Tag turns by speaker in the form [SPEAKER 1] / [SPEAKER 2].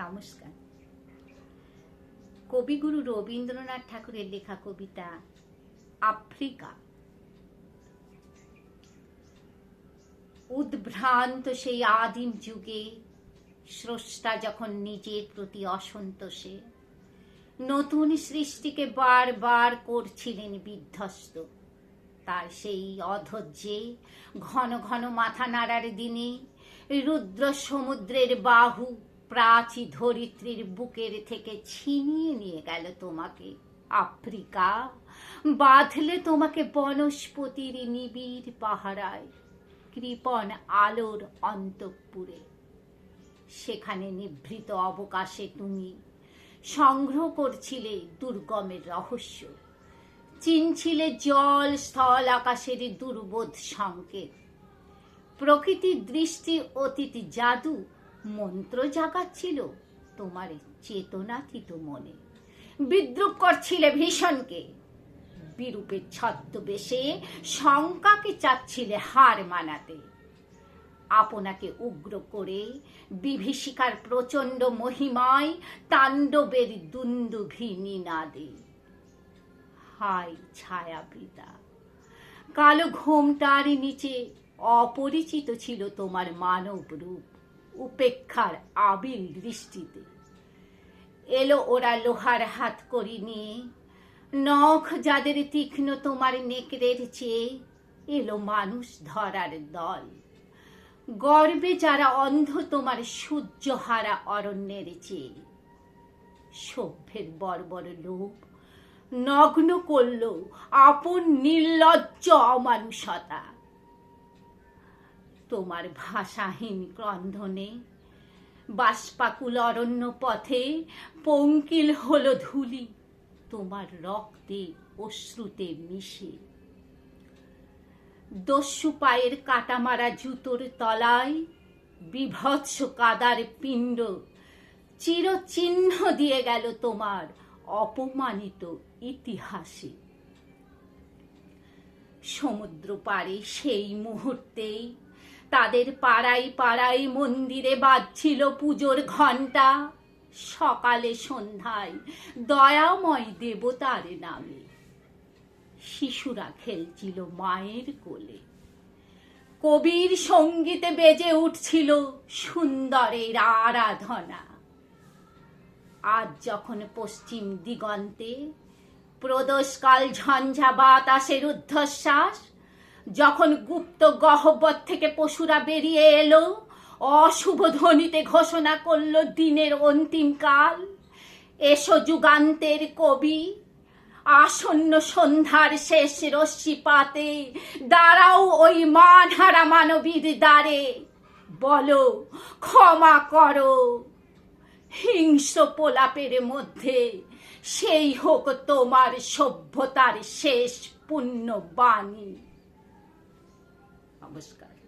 [SPEAKER 1] নমস্কার। কবিগুরু রবীন্দ্রনাথ ঠাকুরের লেখা কবিতা আফ্রিকা। উদ্ভ্রান্ত সেই আদিম যুগে স্রষ্টা যখন নিজের প্রতি অসন্তোষে, নতুন সৃষ্টিকে বারবার করছিলেন বিধ্বস্ত। তার সেই অধৈর্যে ঘন ঘন মাথা নাড়ার দিনে রুদ্র সমুদ্রের বাহু প্রাচী ধরিত্রীর বুকের থেকে ছিনিয়ে নিয়ে গেল তোমাকে, আফ্রিকা। বাঁধলে তোমাকে বনস্পতির নিবিড় পাহারায়, কৃপণ আলোর অন্তঃপুরে। সেখানে নিভৃত অবকাশে তুমি সংগ্রহ করছিলে দুর্গমের রহস্য। চিনছিলে জল স্থল আকাশের দুর্বোধ সংকেত। প্রকৃতির দৃষ্টি অতীত জাদু মন্ত্র জাগাচ্ছিল, তোমার চেতনাতীত মনে। বিদ্রুপ করছিলে ভীষণকে। বিরূপের ছদ্মবেশে শঙ্কাকে চাচ্ছিলে হার মানাতে। আপনাকে উগ্র করে বিভীষিকার প্রচণ্ড মহিমায় তাণ্ডবের দুন্দুভি নিনাদে হাই ছায়াবৃতা কালো ঘোমটার নিচে অপরিচিত ছিল তোমার মানব রূপ। উপেক্ষার আবিল দৃষ্টিতে। এলো ওরা লোহার হাত করি নিয়ে। নখ যাদের তীক্ষ্ণ তোমার নেকড়ের চেয়ে, এলো মানুষ ধরার দল। গর্বে যারা অন্ধ তোমার সূর্যহারা অরণ্যের চেয়ে। সভ্যের বর্বর লোভ নগ্ন করল আপন নির্লজ্জ অমানুষতা। তোমার ভাষাহীন ক্রন্ধনে। বাষ্পাকুল অরণ্য পথে পঙ্কিল হলো ধুলি। তোমার রক্তে অশ্রুতে মিশে। দস্যু পায়ের কাটামারা জুতোর তলায় বিভৎস কাদার পিণ্ড চিরচিহ্ন দিয়ে গেল তোমার অপমানিত ইতিহাসে। সমুদ্র পাড়ে সেই মুহূর্তেই তাদের পাড়ায় পাড়ায় মন্দিরে বাজছিল পুজোর ঘণ্টা। সকালে সন্ধ্যায় দয়াময় দেবতার নামে শিশুরা খেলছিল মায়ের কোলে। কবির সঙ্গীতে বেজে উঠছিল সুন্দরের আরাধনা। আজ যখন পশ্চিম দিগন্তে প্রদোষকাল ঝঞ্ঝা বাতাসের ঊর্ধ্বশ্বাস যখন গুপ্ত গহ্বর থেকে পশুরা বেরিয়ে এলো, অশুভ ধ্বনিতে ঘোষণা করল দিনের অন্তিম কাল। এসো যুগান্তের কবি, আসন্ন সন্ধ্যার শেষ রশ্মিপাতে দাঁড়াও ওই মানহারা মানবীর দ্বারে। বলো, ক্ষমা করো। হিংস্র পোলাপের মধ্যে সেই হোক তোমার সভ্যতার শেষ পুণ্য বাণী 好，没事干。